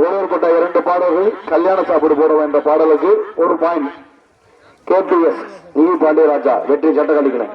ஒருவர்பட்ட இரண்டு பாடல்கள் கல்யாண சாப்பிடு போட என்ற பாடலுக்கு ஒரு பாயிண்ட் கேபிஎஸ் இ பாண்டியராஜா வெற்றி சட்ட கழிக்கிறேன்